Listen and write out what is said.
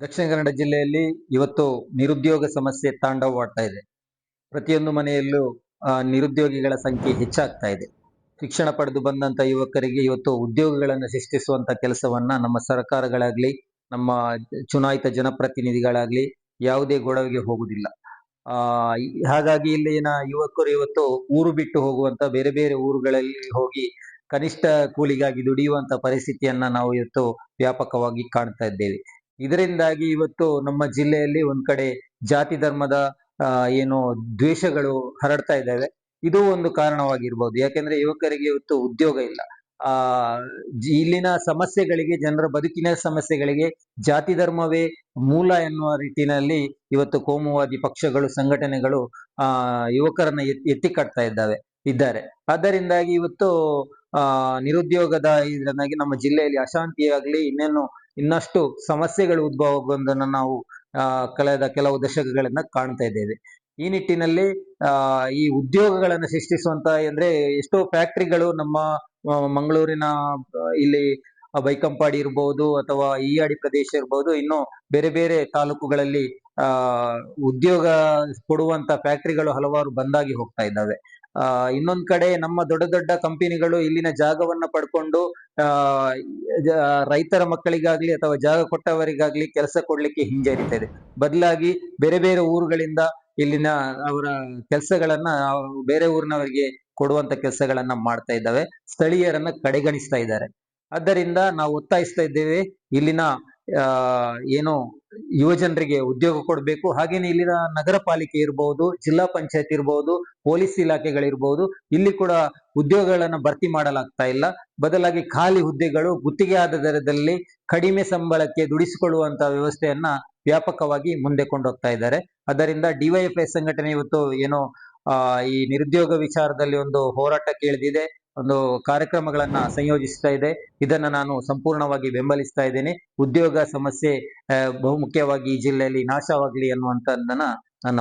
ದಕ್ಷಿಣ ಕನ್ನಡ ಜಿಲ್ಲೆಯಲ್ಲಿ ಇವತ್ತು ನಿರುದ್ಯೋಗ ಸಮಸ್ಯೆ ತಾಂಡವವಾಡ್ತಾ ಇದೆ. ಪ್ರತಿಯೊಂದು ಮನೆಯಲ್ಲೂ ನಿರುದ್ಯೋಗಿಗಳ ಸಂಖ್ಯೆ ಹೆಚ್ಚಾಗ್ತಾ ಇದೆ. ಶಿಕ್ಷಣ ಪಡೆದು ಬಂದಂತ ಯುವಕರಿಗೆ ಇವತ್ತು ಉದ್ಯೋಗಗಳನ್ನು ಸೃಷ್ಟಿಸುವಂತ ಕೆಲಸವನ್ನ ನಮ್ಮ ಸರ್ಕಾರಗಳಾಗ್ಲಿ, ನಮ್ಮ ಚುನಾಯಿತ ಜನಪ್ರತಿನಿಧಿಗಳಾಗ್ಲಿ ಯಾವುದೇ ಗೊಡವೆಗೆ ಹೋಗುದಿಲ್ಲ ಆ ಹಾಗಾಗಿ ಇಲ್ಲಿನ ಯುವಕರು ಇವತ್ತು ಊರು ಬಿಟ್ಟು ಹೋಗುವಂತ, ಬೇರೆ ಬೇರೆ ಊರುಗಳಲ್ಲಿ ಹೋಗಿ ಕನಿಷ್ಠ ಕೂಲಿಗಾಗಿ ದುಡಿಯುವಂತ ಪರಿಸ್ಥಿತಿಯನ್ನ ನಾವು ಇವತ್ತು ವ್ಯಾಪಕವಾಗಿ ಕಾಣ್ತಾ ಇದ್ದೇವೆ. ಇದರಿಂದಾಗಿ ಇವತ್ತು ನಮ್ಮ ಜಿಲ್ಲೆಯಲ್ಲಿ ಒಂದ್ ಕಡೆ ಜಾತಿ ಧರ್ಮದ ಏನು ದ್ವೇಷಗಳು ಹರಡ್ತಾ ಇದ್ದಾವೆ. ಇದು ಒಂದು ಕಾರಣವಾಗಿರ್ಬೋದು. ಯಾಕೆಂದ್ರೆ ಯುವಕರಿಗೆ ಇವತ್ತು ಉದ್ಯೋಗ ಇಲ್ಲ. ಆ ಇಲ್ಲಿನ ಸಮಸ್ಯೆಗಳಿಗೆ, ಜನರ ಬದುಕಿನ ಸಮಸ್ಯೆಗಳಿಗೆ ಜಾತಿ ಧರ್ಮವೇ ಮೂಲ ಎನ್ನುವ ರೀತಿಯಲ್ಲಿ ಇವತ್ತು ಕೋಮುವಾದಿ ಪಕ್ಷಗಳು, ಸಂಘಟನೆಗಳು, ಆ, ಯುವಕರನ್ನ ಎತ್- ಎತ್ತಿ ಕಟ್ತಾ ಇದ್ದಾವೆ. ಇದ್ದಾರೆ. ಆದ್ದರಿಂದಾಗಿ ಇವತ್ತು, ಆ, ನಿರುದ್ಯೋಗದ ಇದರಿಂದಾಗಿ ನಮ್ಮ ಜಿಲ್ಲೆಯಲ್ಲಿ ಅಶಾಂತಿಯಾಗ್ಲಿ ಇನ್ನೇನು ಇನ್ನಷ್ಟು ಸಮಸ್ಯೆಗಳು ಉದ್ಭವ ಆಗುವುದನ್ನು ನಾವು, ಆ, ಕಳೆದ ಕೆಲವು ದಶಕಗಳನ್ನ ಕಾಣ್ತಾ ಇದ್ದೇವೆ. ಈ ನಿಟ್ಟಿನಲ್ಲಿ, ಆ, ಈ ಉದ್ಯೋಗಗಳನ್ನು ಸೃಷ್ಟಿಸುವಂತ ಅಂದ್ರೆ ಎಷ್ಟೋ ಫ್ಯಾಕ್ಟರಿಗಳು ನಮ್ಮ ಮಂಗಳೂರಿನ ಇಲ್ಲಿ ಬೈಕಂಪಾಡಿ ಇರ್ಬೋದು ಅಥವಾ ಈಯಾಡಿ ಪ್ರದೇಶ ಇರ್ಬೋದು ಇನ್ನು ಬೇರೆ ಬೇರೆ ತಾಲೂಕುಗಳಲ್ಲಿ, ಆ, ಉದ್ಯೋಗ ಕೊಡುವಂತ ಫ್ಯಾಕ್ಟರಿಗಳು ಹಲವಾರು ಬಂದಾಗಿ ಹೋಗ್ತಾ ಇದ್ದಾವೆ. ಇನ್ನೊಂದ್ ಕಡೆ ನಮ್ಮ ದೊಡ್ಡ ದೊಡ್ಡ ಕಂಪನಿಗಳು ಇಲ್ಲಿನ ಜಾಗವನ್ನ ಪಡ್ಕೊಂಡು ರೈತರ ಮಕ್ಕಳಿಗಾಗ್ಲಿ ಅಥವಾ ಜಾಗ ಕೊಟ್ಟವರಿಗಾಗ್ಲಿ ಕೆಲಸ ಕೊಡ್ಲಿಕ್ಕೆ ಹಿಂಜರಿತಾ ಇದೆ. ಬದಲಾಗಿ ಬೇರೆ ಬೇರೆ ಊರುಗಳಿಂದ ಇಲ್ಲಿನ ಅವರ ಕೆಲಸಗಳನ್ನ ಬೇರೆ ಊರಿನವರಿಗೆ ಕೊಡುವಂತ ಕೆಲಸಗಳನ್ನ ಮಾಡ್ತಾ ಇದ್ದಾವೆ. ಸ್ಥಳೀಯರನ್ನ ಕಡೆಗಣಿಸ್ತಾ ಇದ್ದಾರೆ. ಆದ್ದರಿಂದ ನಾವು ಒತ್ತಾಯಿಸ್ತಾ ಇದ್ದೇವೆ, ಇಲ್ಲಿನ ಏನು ಯುವಜನರಿಗೆ ಉದ್ಯೋಗ ಕೊಡಬೇಕು. ಹಾಗೇನೆ ಇಲ್ಲಿನ ನಗರ ಪಾಲಿಕೆ ಇರಬಹುದು ಜಿಲ್ಲಾ ಪಂಚಾಯತ್ ಇರಬಹುದು ಪೊಲೀಸ್ ಇಲಾಖೆಗಳಿರ್ಬಹುದು ಇಲ್ಲಿ ಕೂಡ ಉದ್ಯೋಗಗಳನ್ನ ಭರ್ತಿ ಮಾಡಲಾಗ್ತಾ ಇಲ್ಲ. ಬದಲಾಗಿ ಖಾಲಿ ಹುದ್ದೆಗಳು ಗುತ್ತಿಗೆ ಆದ ದರದಲ್ಲಿ ಕಡಿಮೆ ಸಂಬಳಕ್ಕೆ ದುಡಿಸಿಕೊಳ್ಳುವಂತಹ ವ್ಯವಸ್ಥೆಯನ್ನ ವ್ಯಾಪಕವಾಗಿ ಮುಂದೆ ಕೊಂಡೋಗ್ತಾ ಇದ್ದಾರೆ. ಅದರಿಂದ ಡಿವೈಎಫ್ಐ ಸಂಘಟನೆ ಇವತ್ತು ಏನೋ, ಆ, ಈ ನಿರುದ್ಯೋಗ ವಿಚಾರದಲ್ಲಿ ಒಂದು ಹೋರಾಟ ಇಳಿದಿದೆ ಒಂದು ಕಾರ್ಯಕ್ರಮಗಳನ್ನ ಸಂಯೋಜಿಸ್ತಾ ಇದೆ. ಇದನ್ನ ನಾನು ಸಂಪೂರ್ಣವಾಗಿ ಬೆಂಬಲಿಸ್ತಾ ಇದ್ದೇನೆ. ಉದ್ಯೋಗ ಸಮಸ್ಯೆ ಬಹುಮುಖ್ಯವಾಗಿ ಈ ಜಿಲ್ಲೆಯಲ್ಲಿ ನಾಶವಾಗಲಿ ಅನ್ನುವಂಥದ್ದನ್ನ ನನ್ನ